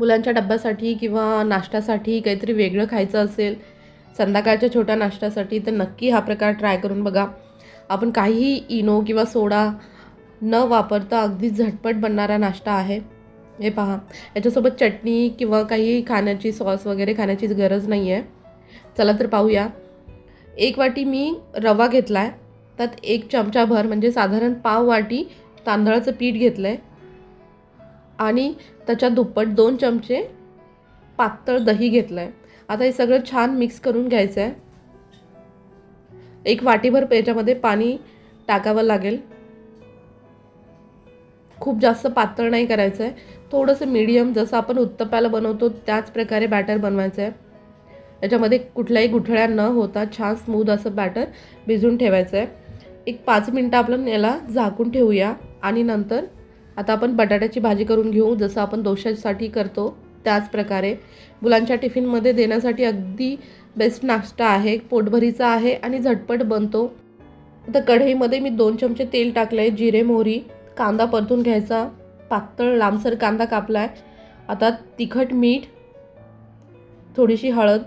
मुलांच्या डब्यासाठी किंवा नाश्त्यासाठी काहीतरी वेगळं खायचं असेल संध्याकाळच्या छोट्या नाश्त्यासाठी तर नक्की हा प्रकार ट्राय करून बघा. आपण काहीही इनो किंवा सोडा न वापरता अगदी झटपट बनणारा नाश्ता आहे. हे पहा. याच्यासोबत चटणी किंवा काही खाण्याची सॉस वगैरे खाण्याची गरज नाही आहे चला तर पाहूया. एक वाटी मी रवा घेतला आहे त्यात एक चमचाभर म्हणजे साधारण पाव वाटी तांदळाचं पीठ घेतलं आहे आणि त्याच्या दुप्पट दोन चमचे पातळ दही घेतलं आहे आता हे सगळं छान मिक्स करून घ्यायचं आहे एक वाटीभर याच्यामध्ये पाणी टाकावं लागेल. खूप जास्त पातळ नाही करायचं आहे थोडंसं मीडियम जसं आपण उत्तप्याला बनवतो त्याच प्रकारे बॅटर बनवायचं आहे याच्यामध्ये कुठल्याही गुठळ्या न होता छान स्मूथ असं बॅटर भिजून ठेवायचं आहे एक पाच मिनटं आपण याला झाकून ठेवूया आणि नंतर आता आपण बटाट्याची भाजी करून घेऊ जसं आपण दोशासाठी करतो त्याच प्रकारे. मुलांच्या टिफिनमध्ये देण्यासाठी अगदी बेस्ट नाश्ता आहे पोटभरीचा आहे आणि झटपट बनतो. आता कढईमध्ये मी दोन चमचे तेल टाकलं आहे जिरे मोहरी कांदा परतून घ्यायचा पातळ लांबसर कांदा कापला आहे आता तिखट मीठ थोडीशी हळद.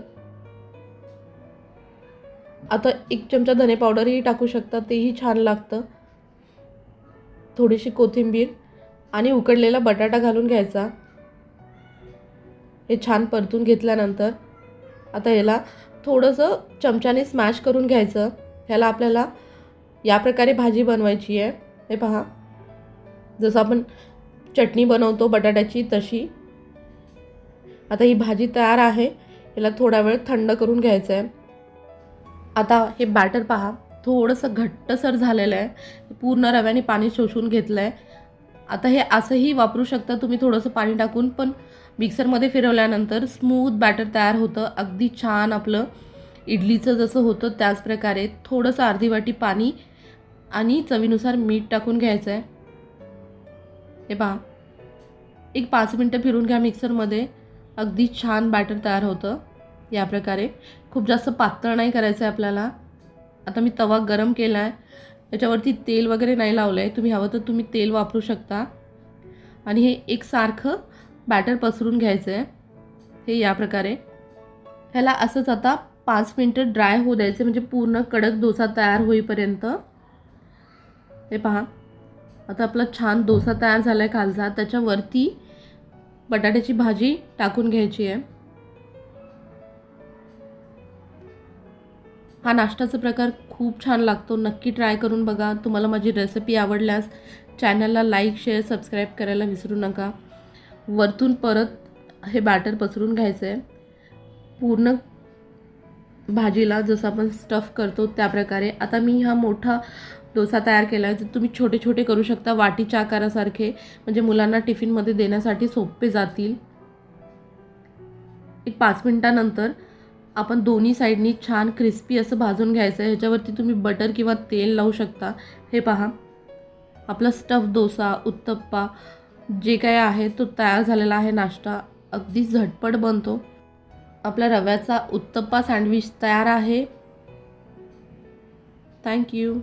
आता एक चमचा धने पावडरही टाकू शकता तेही छान लागतं. थोडीशी कोथिंबीर. आणि उकडलेला बटाटा घालून घ्यायचा. हे छान परतून घेतल्यानंतर आता याला थोडंसं चमच्याने स्मॅश करून घ्यायचं. ह्याला आपल्याला या प्रकारे भाजी बनवायची आहे. हे पहा. जसं आपण चटणी बनवतो बटाट्याची तशी. आता ही भाजी तयार आहे. याला थोडा वेळ थंड करून घ्यायचं आहे आता हे बॅटर पहा. थोडंसं घट्टसर झालेलं आहे. पूर्ण रव्याने पाणी शोषून घेतलं आहे आता हे असंही वापरू शकता तुम्ही थोडंसं पाणी टाकून पण मिक्सरमध्ये फिरवल्यानंतर स्मूथ बॅटर तयार होतं. अगदी छान आपलं इडलीचं जसं होतं त्याच प्रकारे थोडंसं अर्धी वाटी पाणी आणि चवीनुसार मीठ टाकून घ्यायचं आहे हे पहा. एक पाच मिनटं फिरून घ्या मिक्सरमध्ये. अगदी छान बॅटर तयार होतं. या प्रकारे. खूप जास्त पातळ नाही करायचं आहे आपल्याला. आता मी तवा गरम केला आहे त्याच्यावरती तेल वगैरे नाही लावलं आहे तुम्ही हवं तर तुम्ही तेल वापरू शकता. आणि हे एकसारखं बॅटर पसरून घ्यायचं आहे हे या प्रकारे. ह्याला असंच आता पाच मिनटं ड्राय होऊ द्यायचे म्हणजे पूर्ण कडक डोसा तयार होईपर्यंत. हे पहा. आता आपला छान डोसा तयार झाला आहे खालचा त्याच्यावरती बटाट्याची भाजी टाकून घ्यायची आहे. हा नाश्त्याचा प्रकार खूप छान लागतो. नक्की ट्राय करून बघा. तुम्हाला माझी रेसिपी आवडल्यास चॅनलला लाईक शेअर सबस्क्राईब करायला विसरू नका. वरतून परत हे बॅटर पसरून घ्यायचं आहे पूर्ण भाजीला जसं आपण स्टफ करतो त्या प्रकारे आता मी हा मोठा डोसा तयार केला आहे तुम्ही छोटे छोटे करू शकता. वाटीच्या आकारासारखे. म्हणजे मुलांना टिफिनमध्ये देण्यासाठी सोपे जातील. एक पाच मिनटानंतर आपण दोन्ही साईडनी छान क्रिस्पी असं भाजून घ्यायचं आहे. ह्याच्यावरती तुम्ही बटर किंवा तेल लावू शकता. हे पहा. आपला स्टफ डोसा उत्तप्पा जे काय आहे तो तयार झालेला आहे नाश्ता. अगदी झटपट बनतो. आपला रव्याचा उत्तप्पा सँडविच तयार आहे. थँक्यू